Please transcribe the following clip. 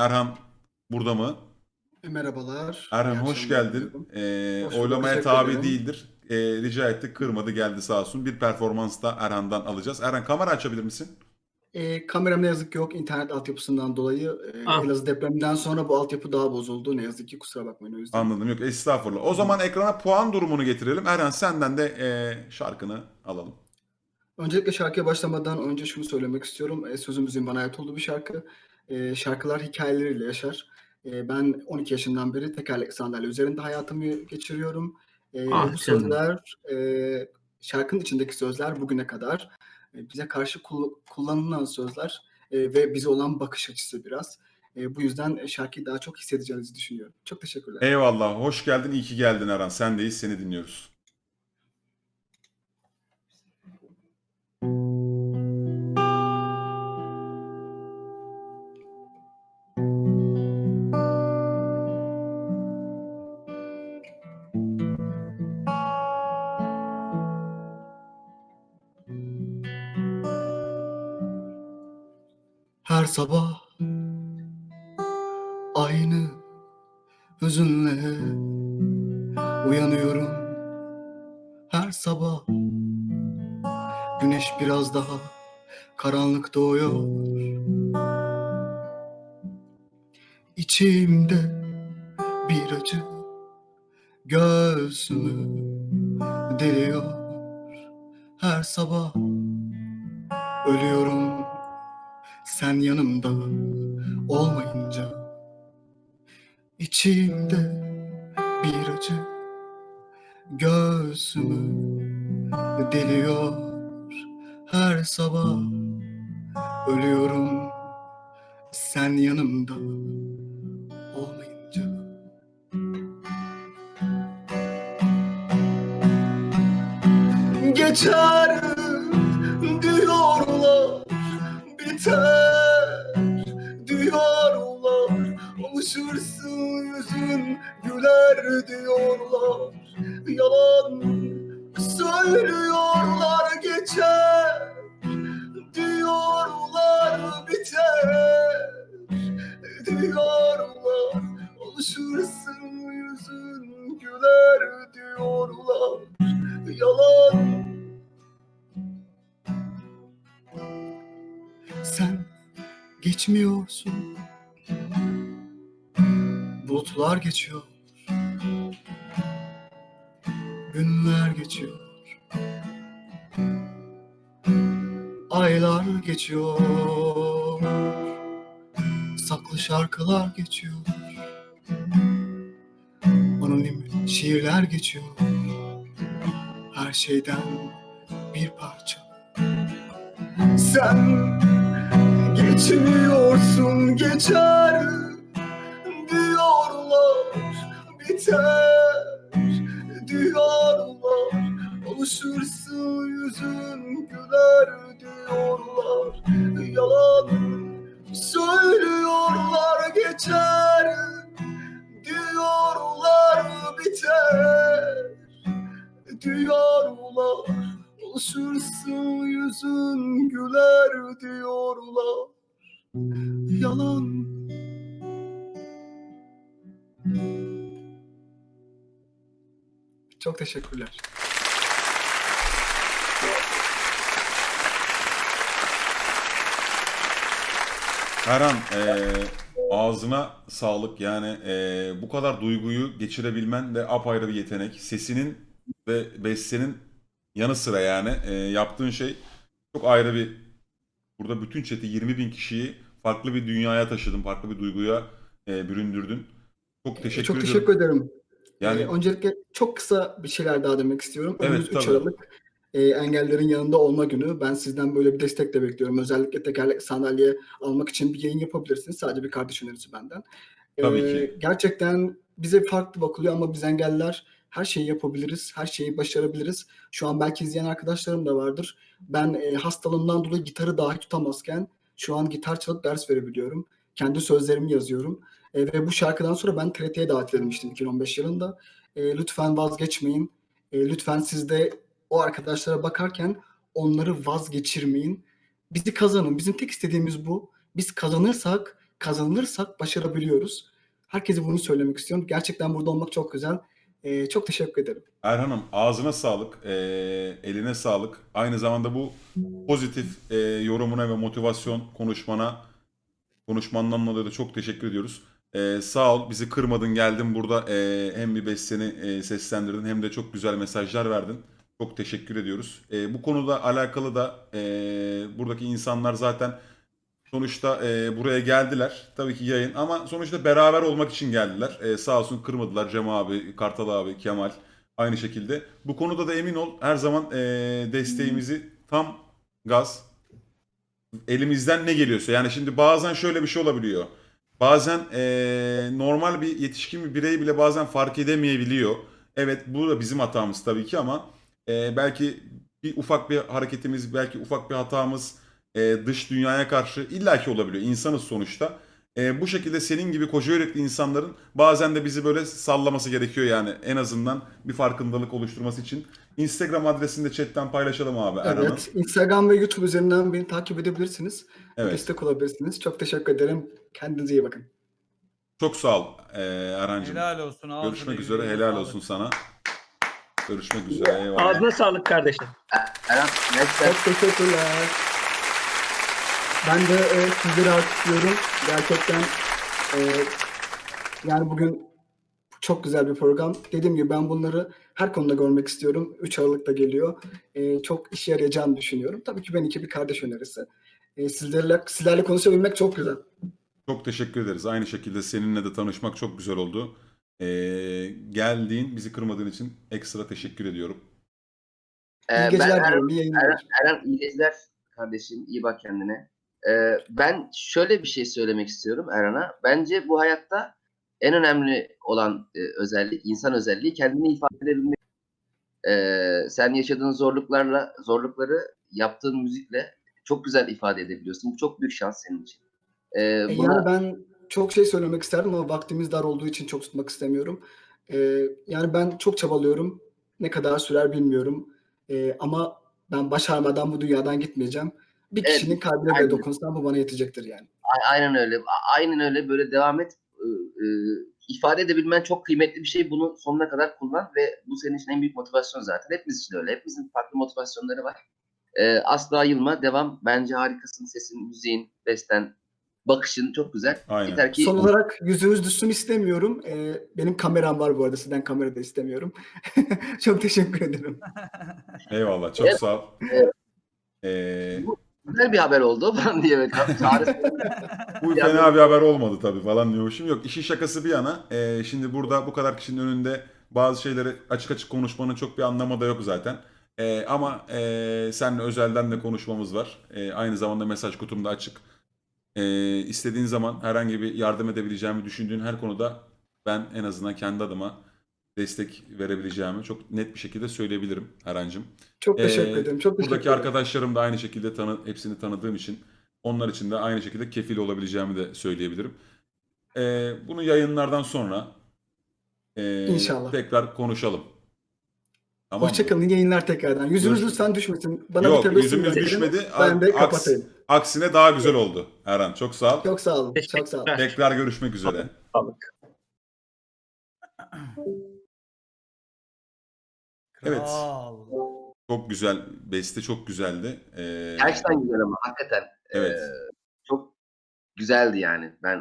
Erhan burada mı? Merhabalar. Erhan İyi hoş akşamlar geldin. diliyorum. Ee, Hoş bulduk, oylamaya teşekkür tabi ederim. değildir. Ee, rica ettik kırmadı geldi sağ olsun. Bir performans da Erhan'dan alacağız. Erhan kamera açabilir misin? Ee, kameram ne yazık ki yok internet altyapısından dolayı. Ee, Ah. Elazığ depreminden sonra bu altyapı daha bozuldu. Ne yazık ki kusura bakmayın o yüzden. Anladım yok estağfurullah. O zaman ekrana puan durumunu getirelim. Erhan senden de ee, şarkını alalım. Öncelikle şarkıya başlamadan önce şunu söylemek istiyorum. Ee, sözümüzün bana ait olduğu bir şarkı. Ee, şarkılar hikayeleriyle yaşar. Ee, ben 12 yaşından beri tekerlekli sandalye üzerinde hayatımı geçiriyorum. Ee, Ah bu sözler, e, şarkının içindeki sözler bugüne kadar e, bize karşı kul- kullanılan sözler e, ve bize olan bakış açısı biraz. E, bu yüzden şarkıyı daha çok hissedeceğinizi düşünüyorum. Çok teşekkürler. Eyvallah. Hoş geldin. iyi ki geldin Erhan. Sendeyiz. Seni dinliyoruz. Her sabah aynı hüzünle uyanıyorum. Her sabah güneş biraz daha karanlık doğuyor. İçimde bir acı göğsümü deliyor. Her sabah ölüyorum sen yanımda olmayınca içimde bir acı göğsümü deliyor. Her sabah ölüyorum sen yanımda olmayınca. Geçer diyorlar biter diyorlar Alışırsın yüzün güler diyorlar. Yalan geçmiyorsun. Bulutlar geçiyor. Günler geçiyor. Aylar geçiyor. Saklı şarkılar geçiyor. Anonim şiirler geçiyor. Her şeyden bir parça. Sen geçmiyorsun geçer diyorlar biter. Diyorlar alışırsın yüzün güler diyorlar alışırsın yüzün güler diyorlar yalan çok teşekkürler. Erhan ee, ağzına sağlık. Yani ee, bu kadar duyguyu geçirebilmen de apayrı bir yetenek. Sesinin ve bestenin yanı sıra yani ee, yaptığın şey çok ayrı bir burada bütün chat'i 20 bin kişiyi farklı bir dünyaya taşıdın. Farklı bir duyguya ee, büründürdün. Çok teşekkür çok ediyorum. teşekkür ederim. Yani Ee, öncelikle çok kısa bir şeyler daha demek istiyorum. Evet, Önümüz 3 tabii. Aralık e, engellerin yanında olma günü. Ben sizden böyle bir destek de bekliyorum. Özellikle tekerlekli sandalye almak için bir yayın yapabilirsiniz. Sadece bir kardeş önerisi benden. Tabii Ee, ki. Gerçekten bize farklı bakılıyor ama biz engelliler her şeyi yapabiliriz, her şeyi başarabiliriz. Şu an belki izleyen arkadaşlarım da vardır. Ben e, hastalığımdan dolayı gitarı dahi tutamazken şu an gitar çalıp ders verebiliyorum. Kendi sözlerimi yazıyorum. E, ve bu şarkıdan sonra ben TRT'ye davet edilmiştim 2015 yılında. E, lütfen vazgeçmeyin. E, lütfen siz de o arkadaşlara bakarken onları vazgeçirmeyin. Bizi kazanın. Bizim tek istediğimiz bu. Biz kazanırsak kazanırsak başarabiliyoruz. Herkese bunu söylemek istiyorum. Gerçekten burada olmak çok güzel. Ee, çok teşekkür ederim. Erhan'ım ağzına sağlık, e, eline sağlık. Aynı zamanda bu pozitif e, yorumuna ve motivasyon konuşmana, konuşmandan dolayı da çok teşekkür ediyoruz. E, sağ ol, bizi kırmadın, geldin burada e, hem bir besteni e, seslendirdin hem de çok güzel mesajlar verdin. Çok teşekkür ediyoruz. E, bu konuda alakalı da e, buradaki insanlar zaten sonuçta e, buraya geldiler. Tabii ki yayın ama sonuçta beraber olmak için geldiler. E, sağ olsun kırmadılar Cem abi, Kartal abi, Kemal. Aynı şekilde. Bu konuda da emin ol her zaman e, desteğimizi tam gaz elimizden ne geliyorsa. Yani şimdi bazen şöyle bir şey olabiliyor. Bazen e, normal bir yetişkin bir birey bile bazen fark edemeyebiliyor. Evet bu da bizim hatamız tabii ki ama e, belki bir ufak bir hareketimiz, belki ufak bir hatamız e, dış dünyaya karşı illaki olabiliyor. İnsanız sonuçta. E, bu şekilde senin gibi koca yürekli insanların bazen de bizi böyle sallaması gerekiyor yani. En azından bir farkındalık oluşturması için. Instagram adresini de chatten paylaşalım abi Erhan'ın. Evet. Instagram ve YouTube üzerinden beni takip edebilirsiniz. Evet. Destek olabilirsiniz. Çok teşekkür ederim. Kendinize iyi bakın. Çok sağ ol e, Erhan'cığım. Helal olsun. ağzına Görüşmek yüreğine üzere. Helal sağlık. olsun sana. Görüşmek üzere. Eyvallah. Ağzına sağlık kardeşim. Eren, next Çok teşekkürler. Ben de e, sizleri alkışlıyorum. Gerçekten e, yani bugün çok güzel bir program. Dediğim gibi ben bunları her konuda görmek istiyorum. 3 Aralık'ta geliyor. E, çok işe yarayacağını düşünüyorum. Tabii ki benimki bir kardeş önerisi. E, sizlerle, sizlerle konuşabilmek çok güzel. Çok teşekkür ederiz. Aynı şekilde seninle de tanışmak çok güzel oldu. E, geldiğin, bizi kırmadığın için ekstra teşekkür ediyorum. Ee, İyi ben geceler Eren, diyorum. İyi yayınlar. Eren, Eren iyi geceler kardeşim. iyi bak kendine. Ee, ben şöyle bir şey söylemek istiyorum Eren'a. Bence bu hayatta en önemli olan e, özellik, insan özelliği kendini ifade edebilmek. Ee, sen yaşadığın zorluklarla, zorlukları yaptığın müzikle çok güzel ifade edebiliyorsun. Bu çok büyük şans senin için. Ee, E, buna- Yani ben çok şey söylemek isterdim ama vaktimiz dar olduğu için çok tutmak istemiyorum. E, yani ben çok çabalıyorum. Ne kadar sürer bilmiyorum. E, ama ben başarmadan bu dünyadan gitmeyeceğim. Bir Evet, kişinin kalbine bile aynen. dokunsam bu bana yetecektir yani. A- Aynen öyle. A- Aynen öyle böyle devam et. Ee, ifade edebilmen çok kıymetli bir şey. Bunu sonuna kadar kullan ve bu senin için en büyük motivasyon zaten. Hepimiz için öyle. Hepimizin farklı motivasyonları var. Ee, asla yılma. Devam. Bence harikasın. Sesin, müziğin, besten, bakışın çok güzel. Aynen. Yeter ki Son olarak yüzünüz düşsün istemiyorum. E, benim kameram var bu arada. Sizden kamera da istemiyorum. çok teşekkür ederim. Eyvallah. Çok Evet. sağ ol. Evet. E, güzel bir haber oldu falan diye. Çağrı Bu fena bir haber olmadı tabii falan diyormuşum. Yok işin şakası bir yana. e, şimdi burada bu kadar kişinin önünde bazı şeyleri açık açık konuşmanın çok bir anlamı da yok zaten. E, ama e, seninle özelden de konuşmamız var. E, aynı zamanda mesaj kutum da açık. E, istediğin zaman herhangi bir yardım edebileceğimi düşündüğün her konuda ben en azından kendi adıma destek verebileceğimi çok net bir şekilde söyleyebilirim Erhan'cığım. Çok teşekkür Ee, ederim. Çok teşekkür Buradaki ederim. arkadaşlarım da aynı şekilde tanı, hepsini tanıdığım için onlar için de aynı şekilde kefil olabileceğimi de söyleyebilirim. Ee, bunu yayınlardan sonra e, İnşallah. tekrar konuşalım. Tamam? Hoşçakalın. iyi yayınlar tekrardan. Yüzünüz Görüşürüz. lütfen düşmesin. Bana Yok bir yüzümüz düşmedi. Ben de Aks- kapatayım. aksine daha güzel oldu Erhan. Çok sağ ol. Çok sağ olun. Çok sağ olun. Tekrar görüşmek üzere. Sağlık. Evet. Kral. Çok güzel. Beste çok güzeldi. Ee, Gerçekten güzel ama hakikaten. Evet. Ee, çok güzeldi yani. Ben